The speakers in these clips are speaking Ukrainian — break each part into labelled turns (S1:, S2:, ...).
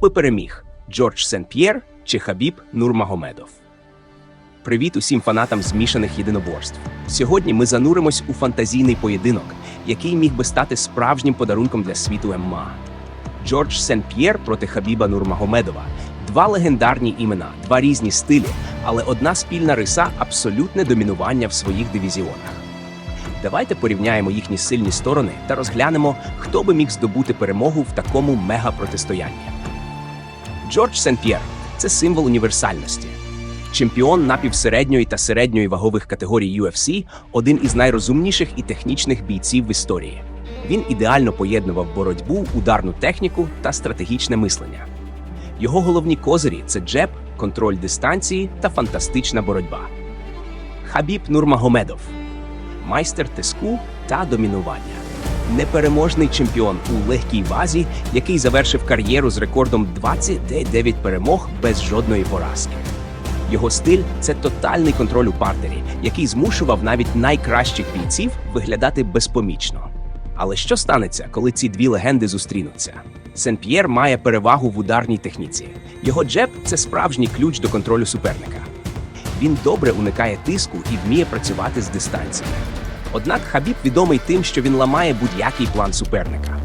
S1: би переміг Джордж Сен-П'єр чи Хабіб Нурмагомедов? Привіт усім фанатам змішаних єдиноборств. Сьогодні ми зануримось у фантазійний поєдинок, який міг би стати справжнім подарунком для світу ММА. Джордж Сен-П'єр проти Хабіба Нурмагомедова. Два легендарні імена, два різні стилі, але одна спільна риса абсолютне домінування в своїх дивізіонах. Давайте порівняємо їхні сильні сторони та розглянемо, хто би міг здобути перемогу в такому мега-протистоянні. Джордж Сен-П'єр це символ універсальності. Чемпіон напівсередньої та середньої вагових категорій UFC, один із найрозумніших і технічних бійців в історії. Він ідеально поєднував боротьбу, ударну техніку та стратегічне мислення. Його головні козирі це джеб, контроль дистанції та фантастична боротьба. Хабіб Нурмагомедов майстер тиску та домінування. Непереможний чемпіон у легкій вазі, який завершив кар'єру з рекордом 29 перемог без жодної поразки. Його стиль це тотальний контроль у партері, який змушував навіть найкращих бійців виглядати безпомічно. Але що станеться, коли ці дві легенди зустрінуться? Сен-П'єр має перевагу в ударній техніці. Його джеб це справжній ключ до контролю суперника. Він добре уникає тиску і вміє працювати з дистанції. Однак Хабіб відомий тим, що він ламає будь-який план суперника.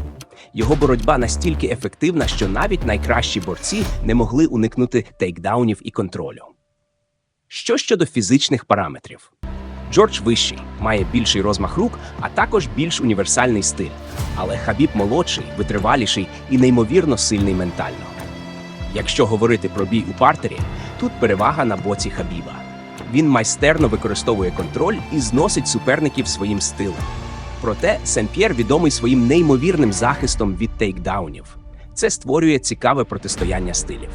S1: Його боротьба настільки ефективна, що навіть найкращі борці не могли уникнути тейкдаунів і контролю. Що щодо фізичних параметрів? Джордж вищий, має більший розмах рук, а також більш універсальний стиль. Але Хабіб молодший, витриваліший і неймовірно сильний ментально. Якщо говорити про бій у партері, тут перевага на боці Хабіба. Він майстерно використовує контроль і зносить суперників своїм стилем. Проте Сен-П'єр відомий своїм неймовірним захистом від тейкдаунів. Це створює цікаве протистояння стилів.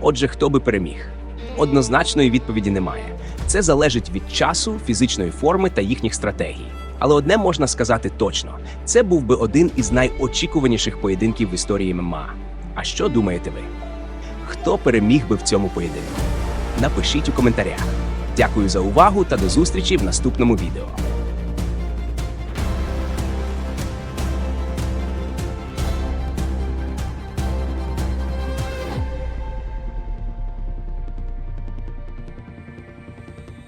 S1: Отже, хто би переміг? Однозначної відповіді немає. Це залежить від часу, фізичної форми та їхніх стратегій. Але одне можна сказати точно: це був би один із найочікуваніших поєдинків в історії ММА. А що думаєте ви? Хто переміг би в цьому поєдинку? Напишіть у коментарях. Дякую за увагу та до зустрічі в наступному відео.